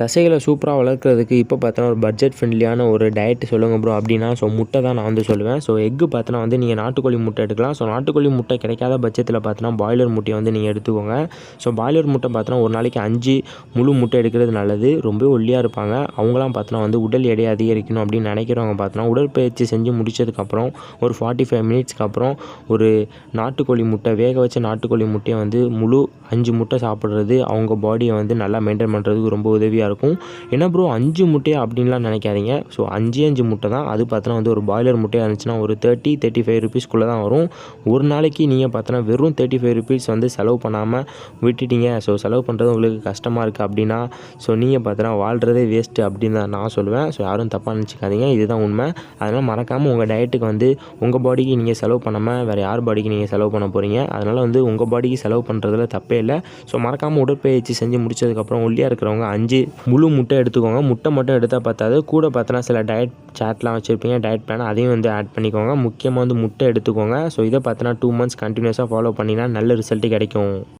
தசைகளை சூப்பராக வளர்க்குறதுக்கு இப்போ பார்த்தோன்னா ஒரு பட்ஜெட் ஃப்ரெண்ட்லியான ஒரு டயட் சொல்லுங்கள் ப்ரோ அப்படின்னா ஸோ முட்டை தான் நான் வந்து சொல்லுவேன். ஸோ எக்கு பார்த்தோன்னா வந்து நீங்கள் நாட்டுக்கோழி முட்டை எடுக்கலாம். ஸோ நாட்டுக்கோழி முட்டை கிடைக்காத பட்சத்தில் பார்த்தோன்னா பாய்லர் முட்டையை வந்து நீங்கள் எடுத்துக்கோங்க. ஸோ பாய்லர் முட்டை பார்த்தோன்னா ஒரு நாளைக்கு அஞ்சு முழு முட்டை எடுக்கிறது நல்லது. ரொம்ப ஒல்லியாக இருப்பாங்க. அவங்களாம் பார்த்தோன்னா வந்து உடல் எடையை அதிகரிக்கணும் அப்படின்னு நினைக்கிறவங்க பார்த்தோன்னா உடற்பயிற்சி செஞ்சு முடிச்சதுக்கப்புறம் ஒரு ஃபார்ட்டி ஃபைவ் மினிட்ஸ்க்கு அப்புறம் ஒரு நாட்டுக்கோழி முட்டை வேக வச்ச நாட்டுக்கோழி முட்டையை வந்து முழு அஞ்சு முட்டை சாப்பிட்றது அவங்க பாடியை வந்து நல்லா மெயின்டைன் பண்ணுறதுக்கு ரொம்ப உதவியாக இருக்கும். என்ன ப்ரோ அஞ்சு முட்டையா அப்படின்லாம் நினைக்காதீங்க. ஸோ அஞ்சு அஞ்சு முட்டை தான். அது பார்த்தோன்னா வந்து ஒரு பாய்லர் முட்டையாக இருந்துச்சுன்னா ஒரு தேர்ட்டி தேர்ட்டி ஃபைவ் ருபீஸ்க்குள்ளே தான் வரும். ஒரு நாளைக்கு நீங்கள் பார்த்தோன்னா வெறும் தேர்ட்டி ஃபைவ் ருபீஸ் வந்து செலவு பண்ணாமல் விட்டுட்டீங்க. ஸோ செலவு பண்ணுறது உங்களுக்கு கஷ்டமாக இருக்குது அப்படின்னா ஸோ நீங்கள் பார்த்தோன்னா வாழ்கிறதே வேஸ்ட்டு அப்படின்னு தான் நான் சொல்லுவேன். ஸோ யாரும் தப்பாக நினச்சிக்காதீங்க. இதுதான் உண்மை. அதனால் மறக்காமல் உங்கள் டயட்டுக்கு வந்து உங்கள் பாடிக்கு நீங்கள் செலவு பண்ணாமல் வேறு யார் பாடிக்கு நீங்கள் செலவு பண்ண போகிறீங்க அதனால் வந்து உங்கள் பாடிக்கு செலவு பண்ணுறதுல தப்பே இல்லை. ஸோ மறக்காமல் உடற்பயிற்சி செஞ்சு முடிச்சதுக்கப்புறம் ஒல்லியாக இருக்கிறவங்க அஞ்சு முழு முட்டை எடுத்துக்கோங்க. முட்டை மட்டும் எடுத்தால் பத்தாது. கூட பார்த்தோன்னா சில டயட் சாட்லாம் வச்சுருப்பீங்க. டயட் பிளான் அதையும் வந்து ஆட் பண்ணிக்கோங்க. முக்கியமாக வந்து முட்டை எடுத்துக்கோங்க. ஸோ இதை பார்த்தோன்னா டூ மந்த்ஸ் கண்டினியூஸாக ஃபாலோ பண்ணினா நல்ல ரிசல்ட்டு கிடைக்கும்.